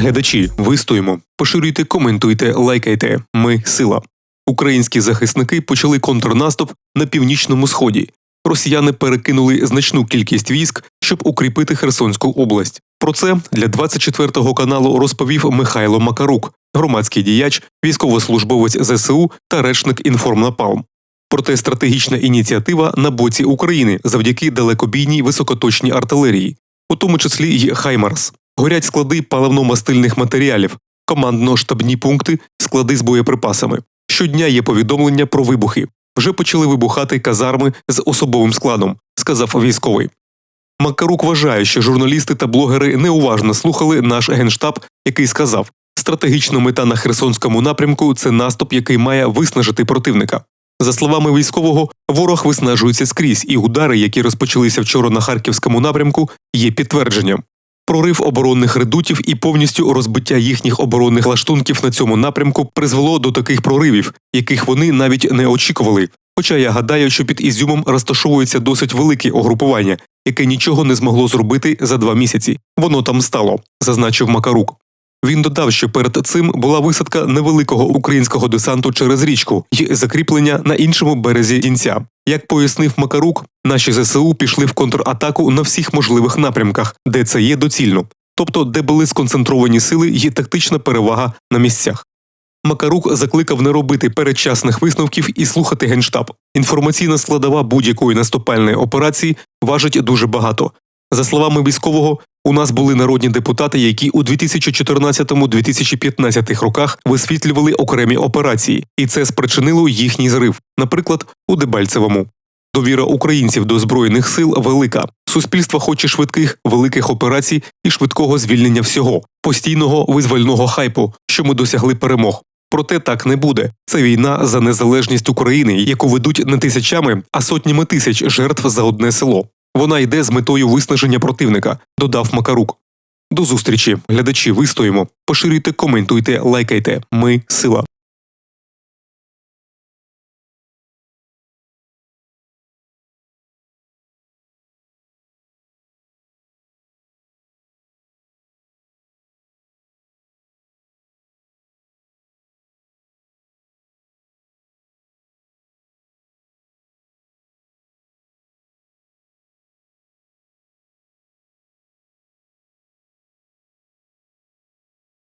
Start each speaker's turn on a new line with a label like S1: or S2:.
S1: Глядачі, вистоїмо, поширюйте, коментуйте, лайкайте. Ми сила. Українські захисники почали контрнаступ на північному сході. Росіяни перекинули значну кількість військ, щоб укріпити Херсонську область. Про це для 24-го каналу розповів Михайло Макарук, громадський діяч, військовослужбовець ЗСУ та речник Інформнапалм. Проте стратегічна ініціатива на боці України завдяки далекобійній високоточній артилерії, у тому числі й Хаймарс. Горять склади паливно-мастильних матеріалів, командно-штабні пункти, склади з боєприпасами. Щодня є повідомлення про вибухи. Вже почали вибухати казарми з особовим складом, сказав військовий. Макарук вважає, що журналісти та блогери неуважно слухали наш генштаб, який сказав: стратегічна мета на Херсонському напрямку це наступ, який має виснажити противника. За словами військового, ворог виснажується скрізь, і удари, які розпочалися вчора на харківському напрямку, є підтвердженням. Прорив оборонних редутів і повністю розбиття їхніх оборонних лаштунків на цьому напрямку призвело до таких проривів, яких вони навіть не очікували. Хоча я гадаю, що під Ізюмом розташовується досить велике угрупування, яке нічого не змогло зробити за два місяці. Воно там стало, зазначив Макарук. Він додав, що перед цим була висадка невеликого українського десанту через річку і закріплення на іншому березі Дінця. Як пояснив Макарук, наші ЗСУ пішли в контратаку на всіх можливих напрямках, де це є доцільно, тобто де були сконцентровані сили і тактична перевага на місцях. Макарук закликав не робити передчасних висновків і слухати генштаб. Інформаційна складова будь-якої наступальної операції важить дуже багато. За словами військового, у нас були народні депутати, які у 2014-2015 роках висвітлювали окремі операції, і це спричинило їхній зрив, наприклад, у Дебальцевому. Довіра українців до збройних сил велика. Суспільство хоче швидких великих операцій і швидкого звільнення всього, постійного визвольного хайпу, що ми досягли перемог. Проте так не буде. Це війна за незалежність України, яку ведуть не тисячами, а сотнями тисяч жертв за одне село. Вона йде з метою виснаження противника, додав Макарук. До зустрічі, глядачі, вистоїмо. Поширюйте, коментуйте, лайкайте. Ми сила.